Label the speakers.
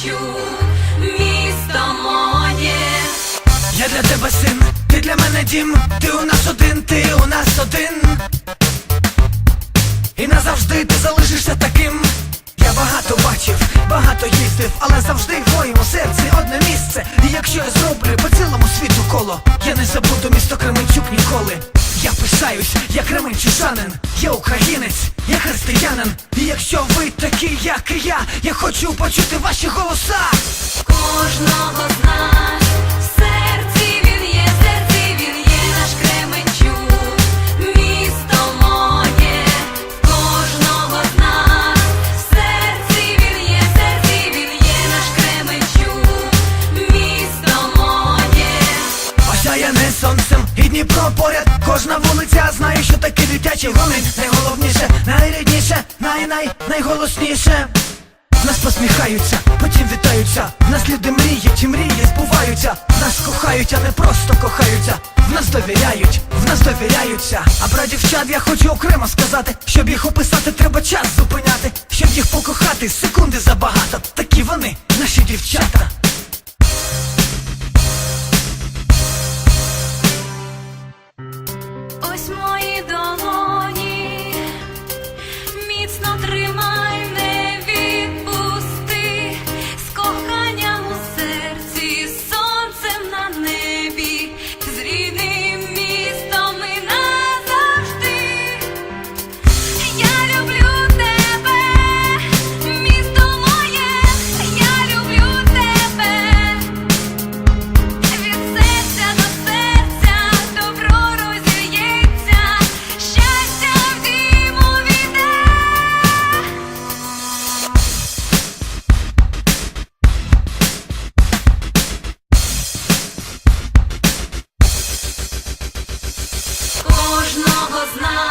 Speaker 1: хочу, місто моє. Я для тебе син, ти для мене дім, ти у нас один, ти у нас один. І назавжди ти залишишся таким. Я багато бачив, багато їздив, але завжди в твоєму серці один. Я пишаюсь, я кременчужанин, я українець, я християнин. І якщо ви такі, як і я, я хочу почути ваші голоса.
Speaker 2: Кожного з
Speaker 1: поряд. Кожна вулиця знає, що таке дитячий гомін Найголовніше, найрідніше, най-най, найголосніше. Нас посміхаються, потім вітаються. В нас люди мріють і мрії збуваються. Нас кохають, а не просто кохаються. В нас довіряють, в нас довіряються. А про дівчат я хочу окремо сказати. Щоб їх описати, треба час зупиняти. Щоб їх покохати, секунди забагато. Такі вони, наші дівчата
Speaker 2: Кожного з